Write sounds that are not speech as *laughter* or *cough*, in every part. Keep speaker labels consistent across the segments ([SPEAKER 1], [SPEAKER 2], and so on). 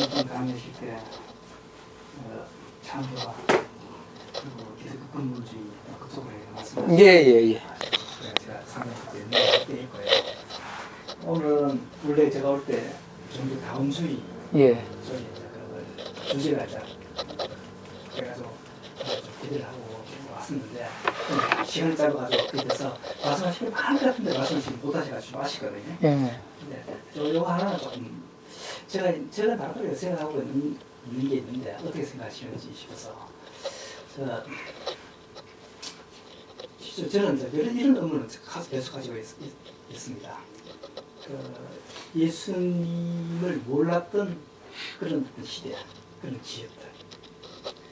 [SPEAKER 1] 전통 강의하실 때 어, 창조와 그리고 기독교 근본주의 그쪽으로 말씀하셨어요.
[SPEAKER 2] 예, 예, 예.
[SPEAKER 1] 그래서 제가 상담할 때 때일 거예요. 오늘은 원래 제가 올때 종교 다원주의
[SPEAKER 2] 예.
[SPEAKER 1] 쪽에 이제 그 주제가 이제 그래가지고 좀 기대를 하고 왔었는데 시간이 짧아가지고 그래서 말씀하시기 많은 것 같은데 말씀하시지 못하셔가지고 아시거든요.
[SPEAKER 2] 예.
[SPEAKER 1] 네, 요, 요거 하나는 조금 제가 제가 나름대로 생각하고 있는, 있는 게 있는데 어떻게 생각하시는지 싶어서. 저, 저 저는 이런, 이런 의문을 가- 계속 가지고 있, 있, 습니다. 그 예수님을 몰랐던 그런 시대, 그런 지역들.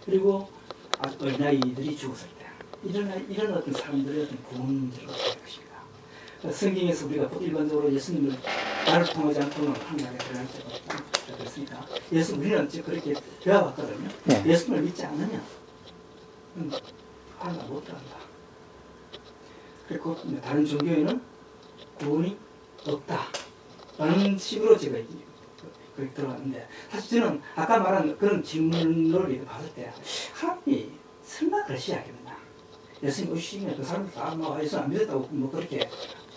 [SPEAKER 1] 그리고 어린아이들이 죽었을 때 이런 이런 어떤 사람들의 어떤 구원들을 할 것인가 성경에서 우리가 일반적으로 예수님을 나를 통하지 않고는 하나님에 들어갈 때가 그랬으니까 예수 우리는 이제 그렇게 배워봤거든요.
[SPEAKER 2] 네.
[SPEAKER 1] 예수님을 믿지 않느냐? 음, 하나 못 들어간다. 그리고 다른 종교에는 구원이 없다. 라는 식으로 제가 그 들어갔는데 사실 저는 아까 말한 그런 질문을 봤을 때 하나님이 설마 그러시 하겠나? 예수님 오시면 그 사람들 다뭐 예수 안 믿었다고 뭐 그렇게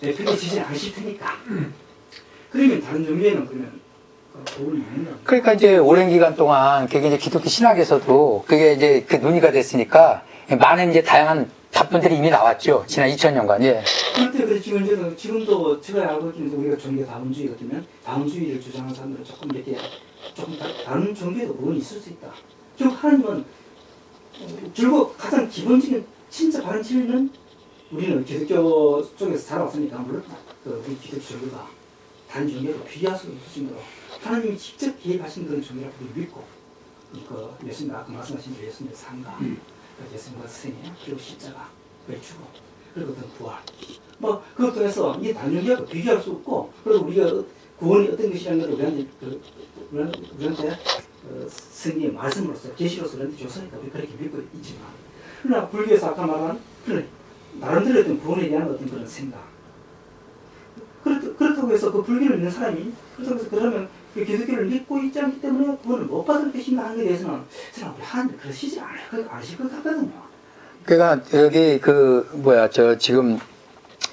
[SPEAKER 1] 내팽개치지 않으실 테니까. 그러면 다른 종교에는 그러면 그.
[SPEAKER 2] 그러니까 이제 오랜 기간 동안 그게 이제 기독교 신학에서도 그게 이제 그 논의가 됐으니까 많은 이제 다양한 답변들이 이미 나왔죠. 지난 2000년간. 예.
[SPEAKER 1] 그런데 그 지금 저는 지금도 제가 알고 있는 우리가 종교 다원주의 같으면 다원주의를 주장하는 사람들은 조금 이렇게 조금 다, 다른 종교에도 부분이 있을 수 있다. 결국 하나님은 어, 결국 가장 기본적인 진짜 바른 진리는 우리는 기독교 쪽에서 살아왔으니까 물론 그 우리 기독교 종교가 다른 종교로 비교할 수 없을 정도로 하나님이 직접 개입하신 그런 종교라고 믿고 그 예수님 아까 말씀하신 예수님의 상가, 그 예수님과 생애, 그리고 십자가, 그리고 죽음, 그리고 어떤 부활. 뭐 그것 통해서 이 다른 종교하고 비교할 수 없고 그리고 우리가 구원이 어떤 것이라는 걸 우리한테 그, 우리한테, 그 성경의 말씀으로서 계시로서 우리한테 줬으니까 우리 그렇게 믿고 있지만 그러나 불교에서 아까 말한 그런 나름대로 어떤 구원에 대한 어떤 그런 생각 그렇다, 그렇다고 해서 그 불교를 믿는 사람이 그렇다고 해서 그러면 그 기독교를 믿고 있지 않기 때문에 구원을 못 받을 것인가 하는 것에 대해서는 저는 우리 하나님 그러시지 않을 것, 않으실 것 같거든요.
[SPEAKER 2] 그러니까 여기 그 뭐야 저 지금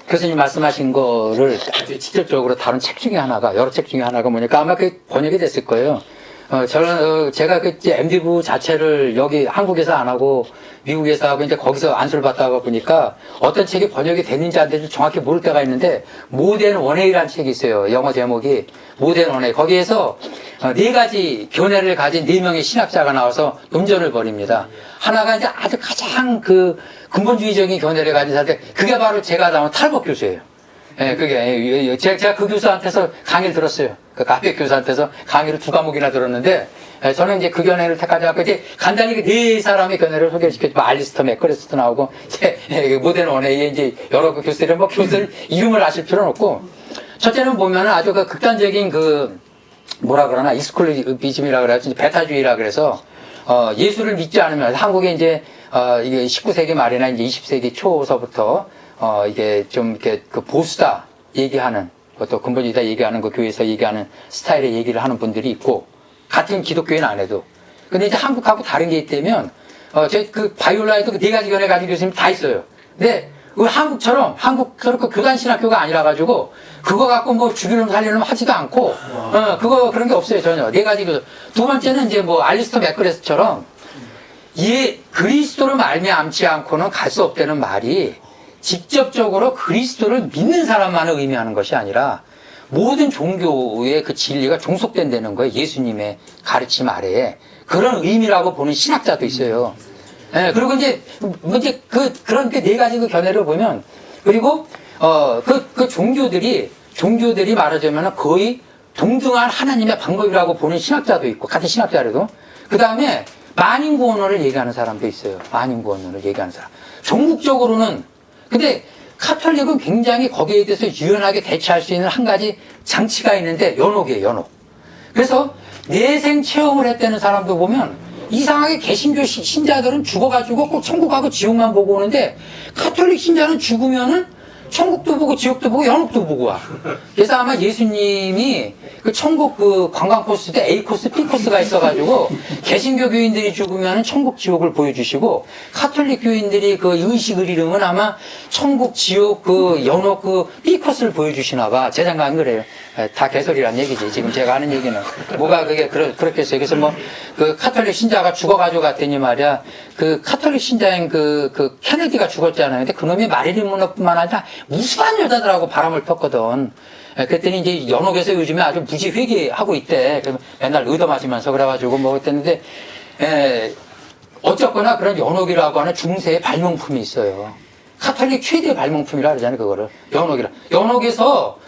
[SPEAKER 2] 교수님 말씀하신 거를 아주 직접적으로 다룬 책 중에 하나가 여러 책 중에 하나가 뭐냐까 아마 그 번역이 됐을 거예요. 어, 저는 어, 제가 그 이제 MD부 자체를 여기 한국에서 안 하고 미국에서 하고 이제 거기서 안수를 받다가 보니까 어떤 책이 번역이 됐는지 안 됐는지 정확히 모를 때가 있는데 모덴 원웨이라는 책이 있어요. 영어 제목이 모덴 원웨이. 거기에서 어, 네 가지 교내를 가진 네 명의 신학자가 나와서 논전을 벌입니다. 하나가 이제 아주 가장 그 근본주의적인 교내를 가진 사람들 그게 바로 제가 나온 탈복 교수예요. 예, 그게, 예, 예, 제가, 제가 그 교수한테서 강의를 들었어요. 그 카페 교수한테서 강의를 두 과목이나 들었는데, 예, 저는 이제 그 견해를 택하지 않고, 이제 간단히 그네 사람의 견해를 소개시켰죠. 뭐 알리스터 맥커레스도 나오고, 예, 모델 원에 이제 여러 그 교수들은 뭐 교수들 이름을 아실 필요는 없고, 첫째는 보면은 아주 그 극단적인 그, 뭐라 그러나, 이스쿨리즘이라 그래야지, 베타주의라 그래서, 어, 예수를 믿지 않으면, 한국에 이제, 어, 이게 19세기 말이나 이제 20세기 초서부터, 어, 이게 좀 이렇게 그 보수다 얘기하는, 또 근본주의다 얘기하는 그 교회에서 얘기하는 스타일의 얘기를 하는 분들이 있고, 같은 기독교인 안 해도. 근데 이제 한국하고 다른 게 있다면, 어, 저그 바이올라에도 그 네 가지 견해 가진 교수님 다 있어요. 근데, 그 한국처럼, 한국처럼 그 교단 신학교가 아니라 가지고, 그거 갖고 뭐 죽이는 살리는 하지도 않고, 어, 그거 그런 게 없어요, 전혀. 네 가지 교수. 두 번째는 이제 뭐 알리스터 맥그레스처럼, 이 그리스도를 말미암지 않고는 갈 수 없다는 말이 직접적으로 그리스도를 믿는 사람만을 의미하는 것이 아니라 모든 종교의 그 진리가 종속된다는 거예요. 예수님의 가르침 아래에. 그런 의미라고 보는 신학자도 있어요. 예, 그리고 이제, 뭐 이제 그, 그런 그 네 가지 그 견해를 보면, 그리고, 어, 그, 그 종교들이, 종교들이 말하자면 거의 동등한 하나님의 방법이라고 보는 신학자도 있고, 같은 신학자라도. 그 다음에 만인구원론을 얘기하는 사람도 있어요. 만인구원론을 얘기하는 사람. 전국적으로는 근데 카톨릭은 굉장히 거기에 대해서 유연하게 대처할 수 있는 한 가지 장치가 있는데 연옥이에요, 연옥. 그래서 내생 체험을 했다는 사람도 보면 이상하게 개신교 시- 신자들은 죽어가지고 꼭 천국 가고 지옥만 보고 오는데 카톨릭 신자는 죽으면은 천국도 보고 지옥도 보고 연옥도 보고 와. 그래서 아마 예수님이 그 천국 그 관광 코스 때 A 코스, B 코스가 있어가지고 개신교 교인들이 죽으면 천국 지옥을 보여주시고 카톨릭 교인들이 그 의식을 잃으면 아마 천국 지옥 그 연옥 그 B 코스를 보여주시나 봐. 제 생각은 그래요. 에, 다 개소리란 얘기지. 지금 제가 하는 얘기는 뭐가 그게 그렇, 그렇겠어요. 그래서 뭐 그 카톨릭 신자가 죽어가지고 갔더니 말이야 그 카톨릭 신자인 그, 그 케네디가 죽었잖아요. 근데 그놈이 마릴린 문어뿐만 아니라 무수한 여자들하고 바람을 폈거든. 예, 그랬더니 이제 연옥에서 요즘에 아주 무지 회개하고 있대. 맨날 의도 마시면서 그래가지고 뭐 그랬는데, 에, 어쨌거나 그런 연옥이라고 하는 중세의 발명품이 있어요. 카톨릭 최대 발명품이라 그러잖아요, 그거를. 연옥이라. 연옥에서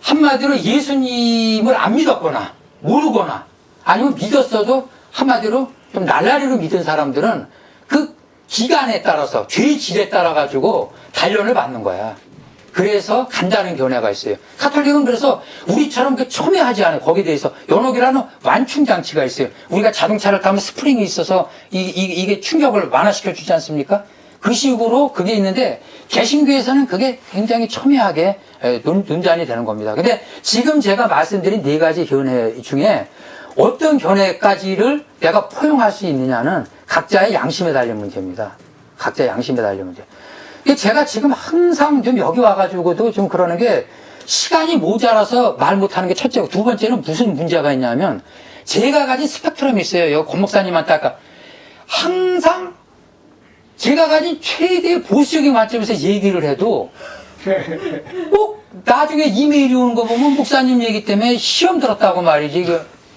[SPEAKER 2] 한마디로 예수님을 안 믿었거나, 모르거나, 아니면 믿었어도 한마디로 좀 날라리로 믿은 사람들은 그 기간에 따라서, 죄의 질에 따라가지고 단련을 받는 거야. 그래서 간다는 견해가 있어요. 카톨릭은 그래서 우리처럼 그 첨예하지 않아요. 거기에 대해서 연옥이라는 완충 장치가 있어요. 우리가 자동차를 타면 스프링이 있어서 이, 이, 게 충격을 완화시켜 주지 않습니까? 그 식으로 그게 있는데 개신교에서는 그게 굉장히 첨예하게 에, 논, 논란이 되는 겁니다. 근데 지금 제가 말씀드린 네 가지 견해 중에 어떤 견해까지를 내가 포용할 수 있느냐는 각자의 양심에 달린 문제입니다. 각자의 양심에 달린 문제. 제가 지금 항상 좀 여기 와가지고도 좀 그러는 게 시간이 모자라서 말 못하는 게 첫째고 두 번째는 무슨 문제가 있냐면 제가 가진 스펙트럼이 있어요. 권 목사님한테 아까 항상 제가 가진 최대의 보수적인 관점에서 얘기를 해도 꼭 나중에 이메일이 오는 거 보면 목사님 얘기 때문에 시험 들었다고 말이지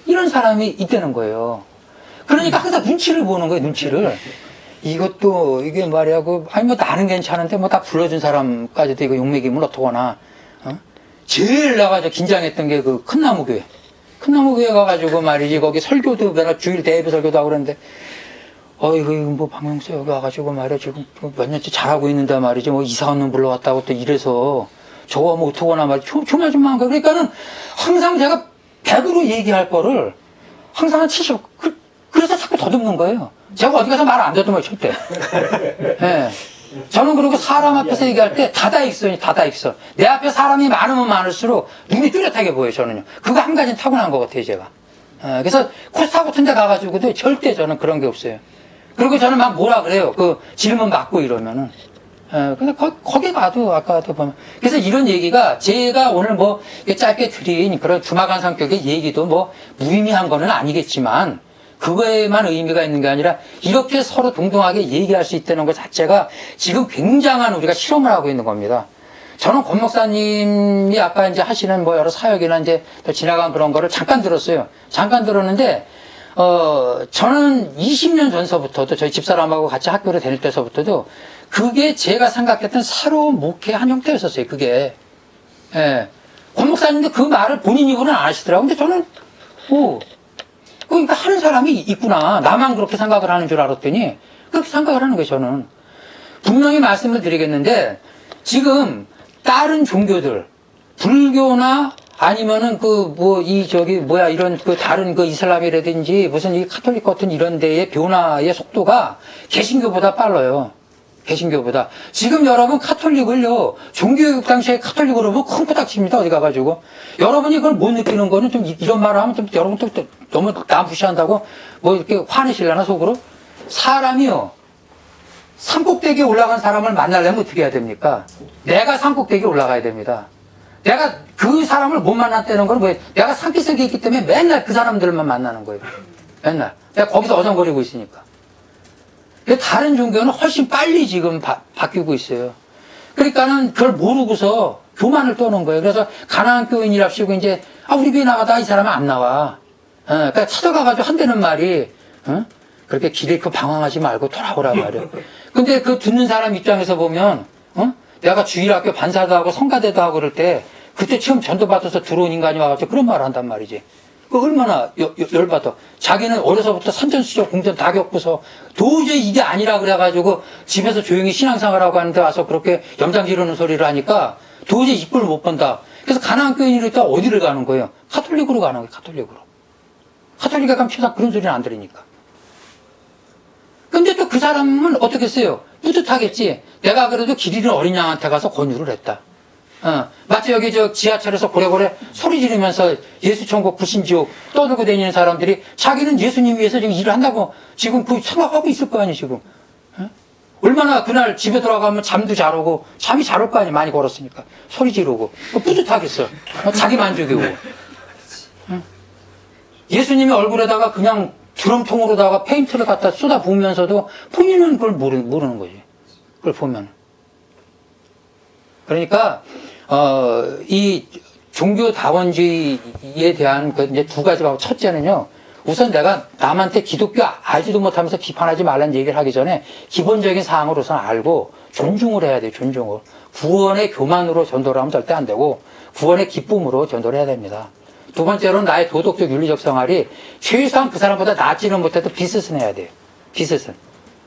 [SPEAKER 2] 이런 사람이 있다는 거예요. 그러니까 항상 눈치를 보는 거예요, 눈치를. 이것도 이게 말이야 그 아니 뭐 나는 괜찮은데 뭐 다 불러준 사람까지도 이거 욕먹이면 어떡하나 어? 제일 나가 저 긴장했던 게 그 큰나무 교회 큰나무 교회 가가지고 말이지 거기 설교도 내가 주일 대예배 설교도 하고 그러는데 어이구 이거 뭐 방명수 여기 와가지고 말이야 지금 뭐몇 년째 잘하고 있는데 말이지 뭐 이상한 놈 불러왔다고 또 이래서 저거 뭐 어떡하나 말이지 조- 조마조마한 거 그러니까는 항상 제가 100으로 얘기할 거를 항상 한 70, 그, 그래서 자꾸 더듬는 거예요. 제가 어디 가서 말안 더듬어요, 절대. *laughs* 예. 저는 그리고 사람 앞에서 얘기할 때 다다익선이 다다익선. 내 앞에 사람이 많으면 많을수록 눈이 뚜렷하게 보여요, 저는요. 그거 한 가지는 타고난 것 같아요, 제가. 예, 그래서 코스타 같은 데 가가지고도 절대 저는 그런 게 없어요. 그리고 저는 막 뭐라 그래요. 그 질문 받고 이러면은. 예, 근데 거, 거기 가도 아까도 보면. 그래서 이런 얘기가 제가 오늘 뭐 이렇게 짧게 드린 그런 주막한 성격의 얘기도 뭐 무의미한 거는 아니겠지만 그거에만 의미가 있는 게 아니라 이렇게 서로 동등하게 얘기할 수 있다는 것 자체가 지금 굉장한 우리가 실험을 하고 있는 겁니다. 저는 권 목사님이 아까 이제 하시는 뭐 여러 사역이나 이제 또 지나간 그런 거를 잠깐 들었어요. 잠깐 들었는데, 어, 저는 20년 전서부터도 저희 집사람하고 같이 학교를 다닐 때서부터도 그게 제가 생각했던 새로운 목회 한 형태였었어요. 그게. 예. 권 목사님도 그 말을 본인 입으로는 안 하시더라고요. 근데 저는, 오, 그러니까 하는 사람이 있구나. 나만 그렇게 생각을 하는 줄 알았더니 그렇게 생각을 하는 거예요, 저는. 분명히 말씀을 드리겠는데 지금 다른 종교들 불교나 아니면은 그 뭐 이 저기 뭐야 이런 그 다른 그 이슬람이라든지 무슨 이 카톨릭 같은 이런 데의 변화의 속도가 개신교보다 빨라요. 개신교보다. 지금 여러분 카톨릭을요, 종교육 당시에 카톨릭으로 보면 큰 코딱지입니다, 어디 가가지고. 여러분이 그걸 못 느끼는 거는 좀 이- 이런 말을 하면 좀 여러분 또, 또 너무 남 무시한다고 뭐 이렇게 화내실려나 속으로? 사람이요, 산꼭대기에 올라간 사람을 만나려면 어떻게 해야 됩니까? 내가 산꼭대기에 올라가야 됩니다. 내가 그 사람을 못 만났다는 건 뭐예요? 내가 산기슭에 있기 때문에 맨날 그 사람들만 만나는 거예요. 맨날. 내가 거기서 어정거리고 있으니까. 근데 다른 종교는 훨씬 빨리 지금 바, 바뀌고 있어요. 그러니까는 그걸 모르고서 교만을 떠는 거예요. 그래서 가난한 교인이랍시고 이제 아 우리 교회 나가다 이 사람은 안 나와. 어, 그러니까 찾아가가지고 한다는 말이 어? 그렇게 길 잃고 방황하지 말고 돌아오라 말이야. 근데 그 듣는 사람 입장에서 보면 어? 내가 주일학교 반사도 하고 성가대도 하고 그럴 때 그때 처음 전도 받아서 들어온 인간이 와가지고 그런 말을 한단 말이지. 그 얼마나 열받아. 자기는 어려서부터 산전수전 공전 다 겪고서 도저히 이게 아니라 그래가지고 집에서 조용히 신앙생활하고 하는데 와서 그렇게 염장 지르는 소리를 하니까 도저히 이꼴을 못 본다. 그래서 가난한 교인이니까 어디를 가는 거예요? 카톨릭으로 가는 거예요, 카톨릭으로. 카톨릭에 가면 최소한 그런 소리는 안 들으니까. 근데 또 그 사람은 어떻게 했어요? 뿌듯하겠지. 내가 그래도 길 잃은 어린 양한테 가서 권유를 했다. 어, 마치 여기 저 지하철에서 고래고래 소리 지르면서 예수 천국 불신지옥 떠들고 다니는 사람들이 자기는 예수님 위해서 지금 일을 한다고 지금 그 생각하고 있을 거 아니에요, 지금. 어? 얼마나 그날 집에 들어가면 잠도 잘 오고 잠이 잘 올 거 아니에요, 많이 걸었으니까. 소리 지르고. 어, 뿌듯하겠어. 어, 자기 만족이고. 어? 예수님의 얼굴에다가 그냥 드럼통으로다가 페인트를 갖다 쏟아 부으면서도 본인은 그걸 모르, 모르는 거지. 그걸 보면. 그러니까, 어, 이 종교 다원주의에 대한 그 이제 두 가지가 첫째는요, 우선 내가 남한테 기독교 알지도 못하면서 비판하지 말라는 얘기를 하기 전에 기본적인 우선 알고 존중을 해야 돼요, 존중을. 구원의 교만으로 전도를 하면 절대 안 되고, 구원의 기쁨으로 전도를 해야 됩니다. 두 번째로는 나의 도덕적 윤리적 생활이 최소한 그 사람보다 낫지는 못해도 비슷은 해야 돼요. 비슷은.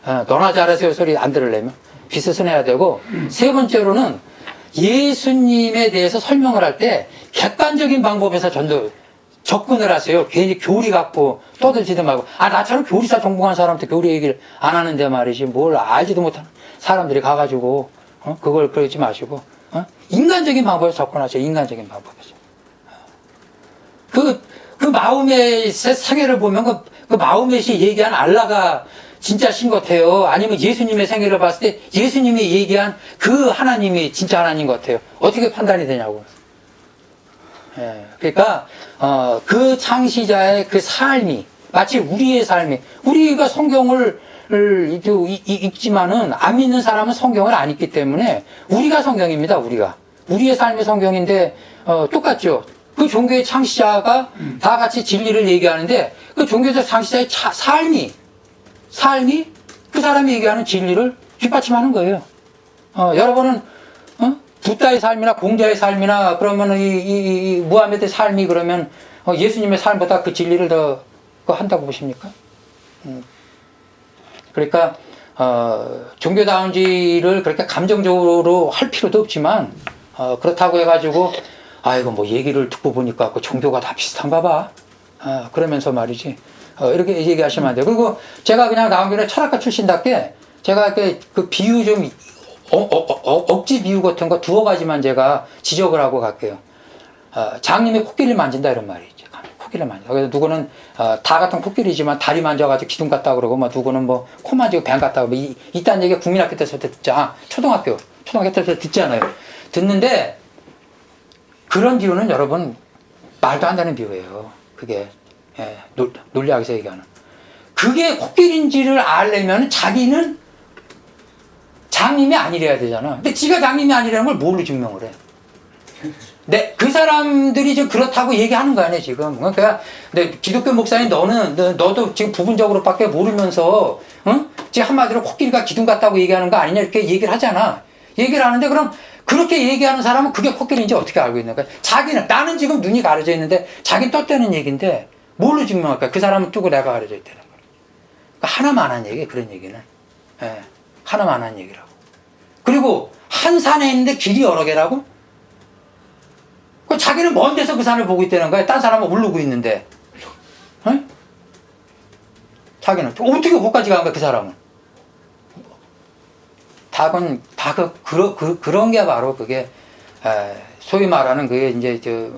[SPEAKER 2] 어, 너나 잘하세요 소리 안 들으려면 비슷은 해야 되고, 세 번째로는 예수님에 대해서 설명을 할 때 객관적인 방법에서 전도, 접근을 하세요. 괜히 교리 갖고 떠들지도 말고. 아, 나처럼 교리사 전공한 사람한테 교리 얘기를 안 하는데 말이지. 뭘 알지도 못하는 사람들이 가가지고, 어? 그걸 그러지 마시고, 어? 인간적인 방법에서 접근하세요. 인간적인 방법에서. 그, 그 마음의 세- 생애를 보면 그, 그 마음의시 얘기한 알라가 진짜 신 같아요. 아니면 예수님의 생애를 봤을 때 예수님이 얘기한 그 하나님이 진짜 하나님 같아요. 어떻게 판단이 되냐고. 예, 그러니까 어, 그 창시자의 그 삶이 마치 우리의 삶이 우리가 성경을 읽지만은 안 믿는 사람은 성경을 안 읽기 때문에 우리가 성경입니다. 우리가 우리의 삶이 성경인데 어, 똑같죠. 그 종교의 창시자가 다 같이 진리를 얘기하는데 그 종교적 창시자의 차- 삶이 삶이 그 사람이 얘기하는 진리를 뒷받침하는 거예요. 어, 여러분은 어? 부다의 삶이나 공자의 삶이나 그러면 이, 이, 이 무하메드의 삶이 그러면 어, 예수님의 삶보다 그 진리를 더 그거 한다고 보십니까? 음. 그러니까 어, 종교다운지를 그렇게 감정적으로 할 필요도 없지만 어, 그렇다고 해가지고 아이고 뭐 얘기를 듣고 보니까 그 종교가 다 비슷한가 봐. 어, 그러면서 말이지. 어, 이렇게 얘기하시면 안 돼요. 그리고 제가 그냥 나온 김에 철학과 출신답게 제가 이렇게 그 비유 좀 어, 어, 어, 억지 비유 같은 거 두어 가지만 제가 지적을 하고 갈게요. 어, 장님이 코끼리를 만진다 이런 말이 있죠. 코끼리를 만진다. 그래서 누구는 어, 다 같은 코끼리지만 다리 만져가지고 기둥 같다 그러고 뭐 누구는 뭐 코 만지고 뱀 같다 뭐 이, 이딴 얘기 국민학교 때부터 듣자. 아, 초등학교 초등학교 때부터 듣잖아요. 듣는데 그런 비유는 여러분 말도 안 되는 비유예요. 그게 예, 논- 논리학에서 얘기하는. 그게 코끼리인지를 알려면 자기는 장님이 아니래야 되잖아. 근데 지가 장님이 아니라는 걸 뭘로 증명을 해? 네, 그 사람들이 지금 그렇다고 얘기하는 거 아니야, 지금. 그러니까, 네, 기독교 목사님, 너는, 너, 너도 지금 부분적으로밖에 모르면서, 응? 지금 한마디로 코끼리가 기둥 같다고 얘기하는 거 아니냐, 이렇게 얘기를 하잖아. 얘기를 하는데, 그럼, 그렇게 얘기하는 사람은 그게 코끼리인지 어떻게 알고 있는 거야? 자기는, 나는 지금 눈이 가려져 있는데, 자기는 떴다는 얘기인데, 뭘로 증명할까? 그 사람은 뜨고 내가 가려져 있다는 거야. 그러니까 하나만 한 얘기, 그런 얘기는. 예, 하나만 한 얘기라고. 그리고, 한 산에 있는데 길이 여러 개라고? 그 자기는 먼 데서 그 산을 보고 있다는 거야. 딴 사람은 모르고 있는데. 어? 자기는 어떻게 거기까지 간 거야, 그 사람은? 다건 다그 그러, 그, 그런 게 바로 그게 에, 소위 말하는 그게 이제 저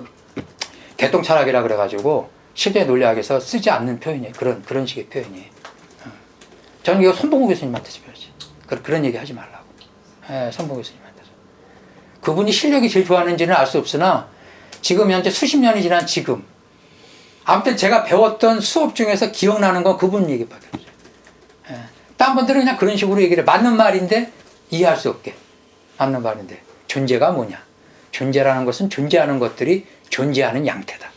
[SPEAKER 2] 개똥 철학이라 그래가지고 실제 논리학에서 쓰지 않는 표현이에요. 그런 그런 식의 표현이에요. 어. 저는 이거 손봉우 교수님한테 배웠지. 그, 그런 얘기 하지 말라고. 예, 손봉우 교수님한테. 그분이 실력이 제일 좋았는지는 알 수 없으나 지금 현재 수십 년이 지난 지금 아무튼 제가 배웠던 수업 중에서 기억나는 건 그분 얘기밖에 없어요. 예. 딴 분들은 그냥 그런 식으로 얘기를 해. 맞는 말인데 이해할 수 없게 맞는 말인데 존재가 뭐냐? 존재라는 것은 존재하는 것들이 존재하는 양태다.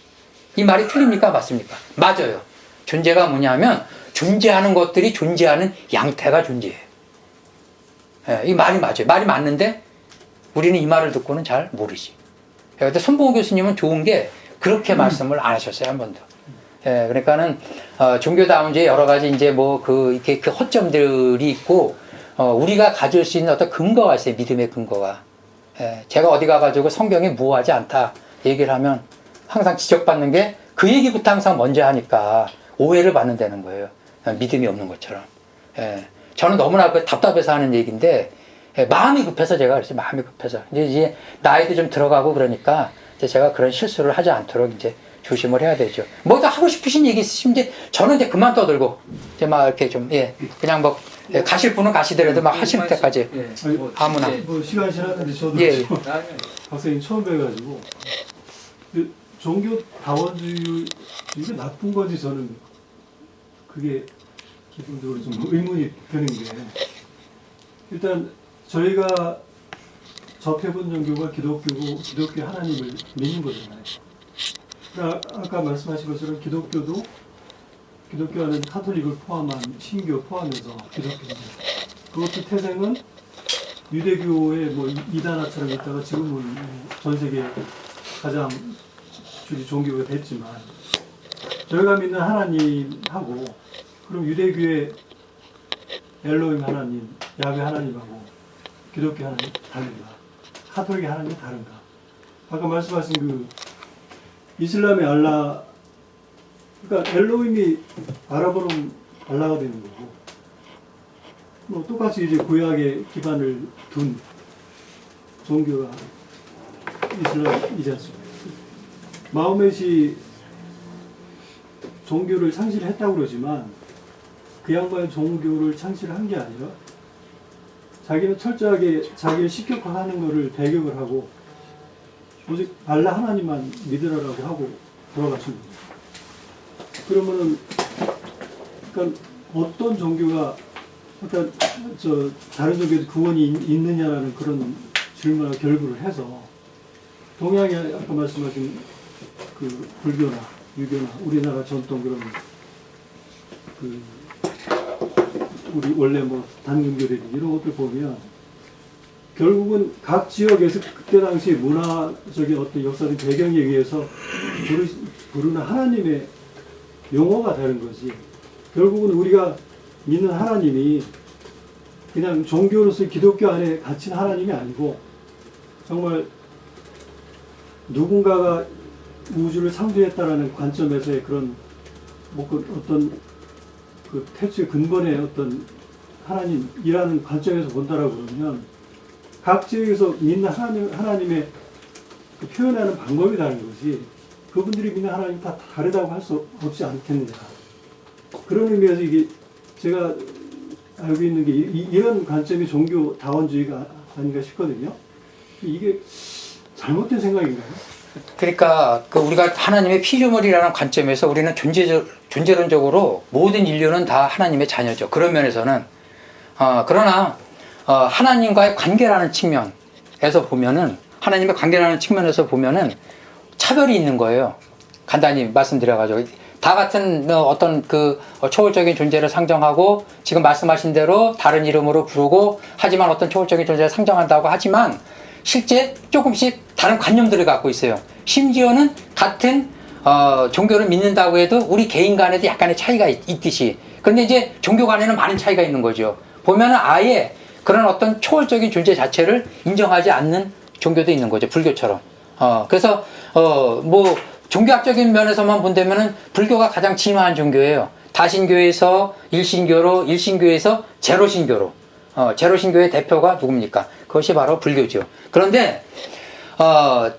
[SPEAKER 2] 이 말이 틀립니까? 맞습니까? 맞아요. 존재가 뭐냐면 존재하는 것들이 존재하는 양태가 존재해요. 예, 이 말이 맞아요. 말이 맞는데 우리는 이 말을 듣고는 잘 모르지. 그런데 손보호 교수님은 좋은 게 그렇게 말씀을 안 하셨어요 한 번도. 예, 그러니까는 어, 종교다운지에 여러 가지 이제 뭐 그 이렇게 그 허점들이 있고 어, 우리가 가질 수 있는 어떤 근거가 있어요 믿음의 근거가. 예, 제가 어디 가가지고 성경이 무하지 않다 얘기를 하면 항상 지적받는 게 그 얘기부터 항상 먼저 하니까 오해를 받는다는 거예요. 믿음이 없는 것처럼. 예, 저는 너무나 그 답답해서 하는 얘기인데 예, 마음이 급해서 제가 그랬어요. 마음이 급해서 이제 이제 나이도 좀 들어가고 그러니까 이제 제가 그런 실수를 하지 않도록 이제 조심을 해야 되죠. 뭐또 하고 싶으신 얘기 있으시면 이제 저는 이제 그만 떠들고 이제 막 이렇게 좀 예 그냥 뭐 예, 가실 분은 가시더라도 막 하실 때까지
[SPEAKER 3] 예. 뭐,
[SPEAKER 2] 아무나.
[SPEAKER 3] 예.
[SPEAKER 4] 뭐 시간이 지났는데 저도
[SPEAKER 2] 예, 예.
[SPEAKER 3] 아,
[SPEAKER 4] 박사님 처음 뵈가지고 그 종교 다원주의 이게 나쁜 건지 저는. 그게 기본적으로 좀 의문이 드는 게. 일단 저희가 접해본 종교가 기독교고 기독교 하나님을 믿는 거잖아요. 그러니까 아까 말씀하신 것처럼 기독교도 기독교 안에 카톨릭을 포함한 신교 포함해서 기독교인데 그것도 태생은 유대교의 뭐 이- 이단화처럼 있다가 지금은 뭐전 세계 가장 주류 종교가 됐지만 저희가 믿는 하나님하고 그럼 유대교의 엘로임 하나님, 야베 하나님하고 기독교 하나님 다른가? 카톨릭의 하나님이 다른가? 아까 말씀하신 그 이슬람의 알라 그러니까 엘로임이 아랍어로는 알라가 되는 거고 뭐 똑같이 이제 구약의 기반을 둔 종교가 이슬람이지 않습니까? 마호멧이 종교를 창실했다고 그러지만 그 양반이 종교를 창실한 게 아니라 자기는 철저하게 자기를 식격화하는 것을 배격을 하고 오직 알라 하나님만 믿으라라고 하고 돌아가신 겁니다. 그러면은 그러니까 어떤 종교가 그러니까 저 다른 종교에 구원이 있- 있느냐라는 그런 질문을 결부를 해서 동양의 아까 말씀하신 그 불교나 유교나 우리나라 전통 그런 그 우리 원래 뭐 단근교대들 이런 것들 보면 결국은 각 지역에서 그때 당시 문화적인 어떤 역사적 배경에 의해서 부르, 부르는 하나님의 용어가 다른 거지. 결국은 우리가 믿는 하나님이 그냥 종교로서 기독교 안에 갇힌 하나님이 아니고 정말 누군가가 우주를 창조했다라는 관점에서의 그런 뭐 그 어떤 그 태초의 근본의 어떤 하나님이라는 관점에서 본다라고 그러면 각 지역에서 믿는 하나님 하나님의 그 표현하는 방법이 다른 거지 그분들이 믿는 하나님 다 다르다고 할 수 없지 않겠느냐 그런 의미에서 이게 제가 알고 있는 게 이, 이런 관점이 종교 다원주의가 아닌가 싶거든요 이게 잘못된 생각인가요?
[SPEAKER 2] 그러니까 그 우리가 하나님의 피조물이라는 관점에서 우리는 존재 존재론적으로 모든 인류는 다 하나님의 자녀죠. 그런 면에서는 어, 그러나 어, 하나님과의 관계라는 측면에서 보면은 하나님의 관계라는 측면에서 보면은 차별이 있는 거예요. 간단히 말씀드려가지고 다 같은 어, 어떤 그 초월적인 존재를 상정하고 지금 말씀하신 대로 다른 이름으로 부르고 하지만 어떤 초월적인 존재를 상정한다고 하지만 실제 조금씩 다른 관념들을 갖고 있어요. 심지어는 같은 어, 종교를 믿는다고 해도 우리 개인 간에도 약간의 차이가 있, 있듯이. 그런데 이제 종교 간에는 많은 차이가 있는 거죠. 보면은 아예 그런 어떤 초월적인 존재 자체를 인정하지 않는 종교도 있는 거죠. 불교처럼. 어, 그래서, 어, 뭐, 종교학적인 면에서만 본다면은 불교가 가장 진화한 종교예요. 다신교에서 일신교로, 일신교에서 제로신교로. 어, 제로신교의 대표가 누굽니까? 그것이 바로 불교죠. 그런데, 어,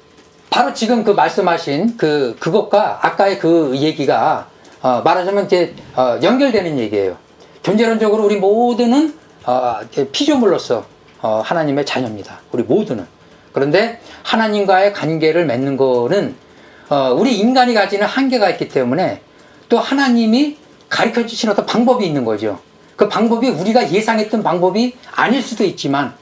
[SPEAKER 2] 바로 지금 그 말씀하신 그, 그것과 아까의 그 얘기가, 어, 말하자면 이제, 어, 연결되는 얘기예요. 존재론적으로 우리 모두는, 어, 피조물로서, 어, 하나님의 자녀입니다. 우리 모두는. 그런데 하나님과의 관계를 맺는 거는, 어, 우리 인간이 가지는 한계가 있기 때문에 또 하나님이 가르쳐 주신 어떤 방법이 있는 거죠. 그 방법이 우리가 예상했던 방법이 아닐 수도 있지만, 어,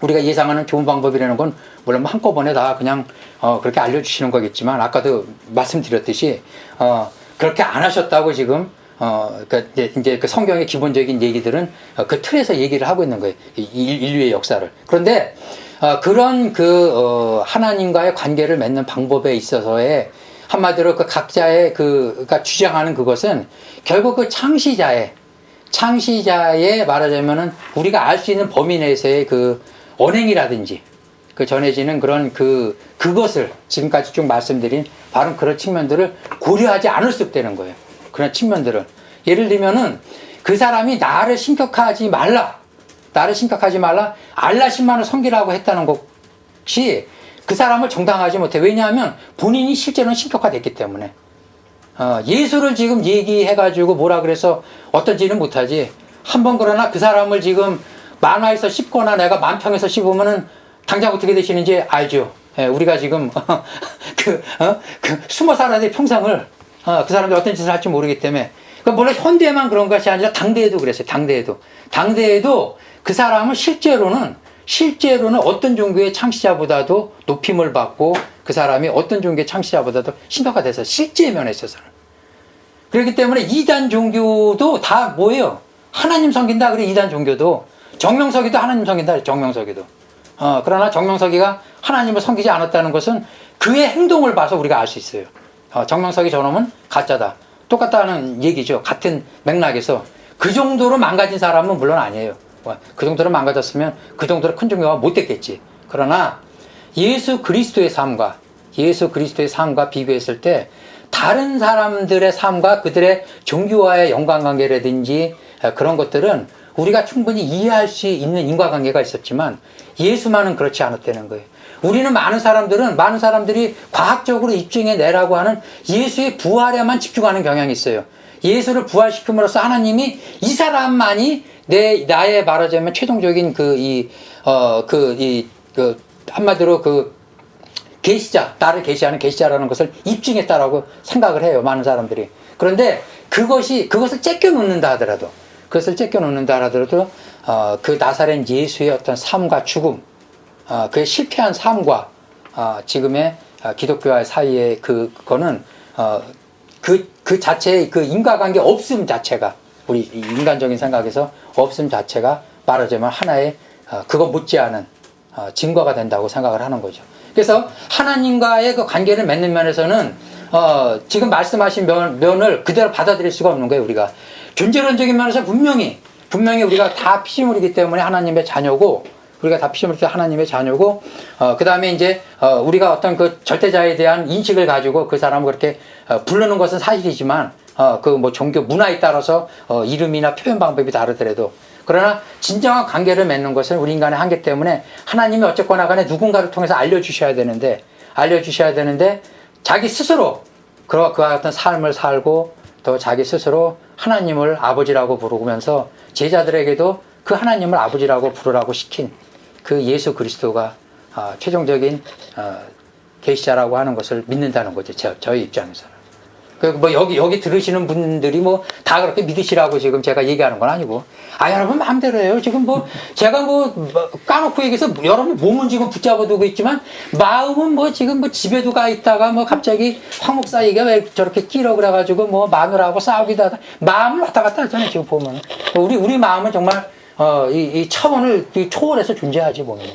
[SPEAKER 2] 우리가 예상하는 좋은 방법이라는 건 물론 한꺼번에 다 그냥 어, 그렇게 알려주시는 거겠지만 아까도 말씀드렸듯이 어, 그렇게 안 하셨다고 지금 어, 그 이제, 이제 그 성경의 기본적인 얘기들은 어, 그 틀에서 얘기를 하고 있는 거예요. 인류의 역사를. 그런데 어, 그런 그 어, 하나님과의 관계를 맺는 방법에 있어서의 한마디로 그 각자의 그 그러니까 주장하는 그것은 결국 그 창시자의 창시자의 말하자면은 우리가 알 수 있는 범위 내에서의 그 언행이라든지 그 전해지는 그런 그 그것을 지금까지 쭉 말씀드린 바로 그런 측면들을 고려하지 않을 수 없다는 거예요. 그런 측면들을 예를 들면은 그 사람이 나를 신격하지 말라. 나를 신격하지 말라. 알라신만을 섬기라고 했다는 것이 그 사람을 정당하지 못해. 왜냐하면 본인이 실제로는 신격화됐기 때문에. 어, 예수를 지금 얘기해가지고 뭐라 그래서 어떤지는 못하지. 한 번 그러나 그 사람을 지금 만화에서 씹거나 내가 만평에서 씹으면은 당장 어떻게 되시는지 알죠. 예, 우리가 지금 *laughs* 그, 어? 그 숨어 살아야 돼 평생을 어, 그 사람들이 어떤 짓을 할지 모르기 때문에 그 물론 현대에만 그런 것이 아니라 당대에도 그랬어요. 당대에도 당대에도 그 사람은 실제로는 실제로는 어떤 종교의 창시자보다도 높임을 받고 그 사람이 어떤 종교의 창시자보다도 신도가 돼서 실제 면에 있어서는 그렇기 때문에 이단 종교도 다 뭐예요? 하나님 섬긴다 그래 이단 종교도 정명석이도 하나님 그래 정명석이도 어, 그러나 정명석이가 하나님을 섬기지 않았다는 것은 그의 행동을 봐서 우리가 알 수 있어요. 어, 정명석이 저놈은 가짜다. 똑같다는 얘기죠. 같은 맥락에서 그 정도로 망가진 사람은 물론 아니에요. 어, 그 정도로 망가졌으면 그 정도로 큰 종교가 못 됐겠지. 그러나 예수 그리스도의 삶과 예수 그리스도의 삶과 비교했을 때 다른 사람들의 삶과 그들의 종교와의 연관관계라든지 어, 그런 것들은 우리가 충분히 이해할 수 있는 인과관계가 있었지만 예수만은 그렇지 않았다는 거예요. 우리는 많은 사람들은 많은 사람들이 과학적으로 입증해 내라고 하는 예수의 부활에만 집중하는 경향이 있어요. 예수를 부활시킴으로써 하나님이 이 사람만이 내 나의 말하자면 최종적인 그 이 어 그 이 그 한마디로 그 계시자, 나를 계시하는 계시자라는 것을 입증했다라고 생각을 해요. 많은 사람들이. 그런데 그것이 그것을 째껴 놓는다 하더라도 그것을 째껴 놓는다 하더라도 어, 그 나사렛 예수의 어떤 삶과 죽음, 어, 그의 실패한 삶과 어, 지금의 어, 기독교와의 사이의 그 그거는 어, 그, 그 자체의 그 인과관계 없음 자체가 우리 이 인간적인 생각에서 없음 자체가 말하자면 하나의 어, 그거 못지않은 어, 증거가 된다고 생각을 하는 거죠. 그래서 하나님과의 그 관계를 맺는 면에서는 어, 지금 말씀하신 면, 면을 그대로 받아들일 수가 없는 거예요. 우리가 존재론적인 면에서 분명히 분명히 우리가 다 피조물이기 때문에 하나님의 자녀고 우리가 다 피조물이 하나님의 자녀고 어, 그 다음에 이제 어, 우리가 어떤 그 절대자에 대한 인식을 가지고 그 사람을 그렇게 어, 부르는 것은 사실이지만 어, 그 뭐 종교 문화에 따라서 어, 이름이나 표현 방법이 다르더라도. 그러나 진정한 관계를 맺는 것은 우리 인간의 한계 때문에 하나님이 어쨌거나 간에 누군가를 통해서 알려주셔야 되는데 알려주셔야 되는데 자기 스스로 그와 그와 같은 삶을 살고 또 자기 스스로 하나님을 아버지라고 부르면서 제자들에게도 그 하나님을 아버지라고 부르라고 시킨 그 예수 그리스도가 아, 최종적인 어, 계시자라고 하는 것을 믿는다는 거죠. 저, 저희 입장에서는. 그뭐 여기 여기 들으시는 분들이 뭐 다 그렇게 믿으시라고 지금 제가 얘기하는 건 아니고. 아 여러분 마음대로예요. 지금 뭐 제가 뭐, 뭐 까놓고 얘기해서 여러분 몸은 지금 붙잡아 두고 있지만 마음은 뭐 지금 뭐 집에도 가 있다가 뭐 갑자기 황 목사에게 왜 저렇게 끼러 그래가지고 뭐 마누라하고 싸우기도 하다. 마음을 왔다 갔다 하잖아요 지금 보면 우리 우리 마음은 정말 어이 이 차원을 이 초월해서 존재하지 보면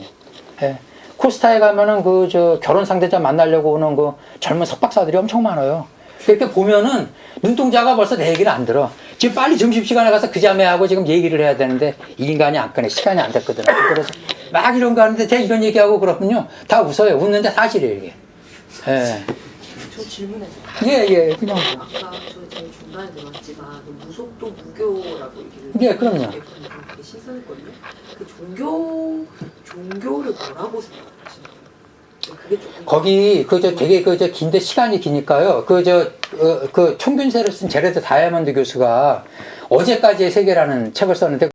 [SPEAKER 2] 예. 코스타에 가면은 그 저 결혼 상대자 만나려고 오는 그 젊은 석박사들이 엄청 많아요. 이렇게 보면은 눈동자가 벌써 내 얘기를 안 들어. 지금 빨리 점심시간에 가서 그 자매하고 지금 얘기를 해야 되는데 이 인간이 안 꺼내. 시간이 안 됐거든. 그래서 막 이런 거 하는데 제가 이런 얘기하고 그러면요. 다 웃어요. 웃는데 사실이에요, 이게. 예.
[SPEAKER 3] 저 질문해도
[SPEAKER 2] 예, 예. 그냥.
[SPEAKER 3] 아까 저 제일 중간에 들어왔지만 그 무속도 무교라고 얘기를
[SPEAKER 2] 예, 그럼요.
[SPEAKER 3] 되게 신선했거든요. 그 종교 종교를 뭐라고 생각하시나요?
[SPEAKER 2] 거기 그 저 되게 그 저 긴데 시간이 기니까요. 그저그 총균세를 쓴 제레드 다이아몬드 교수가 어제까지의 세계라는 책을 썼는데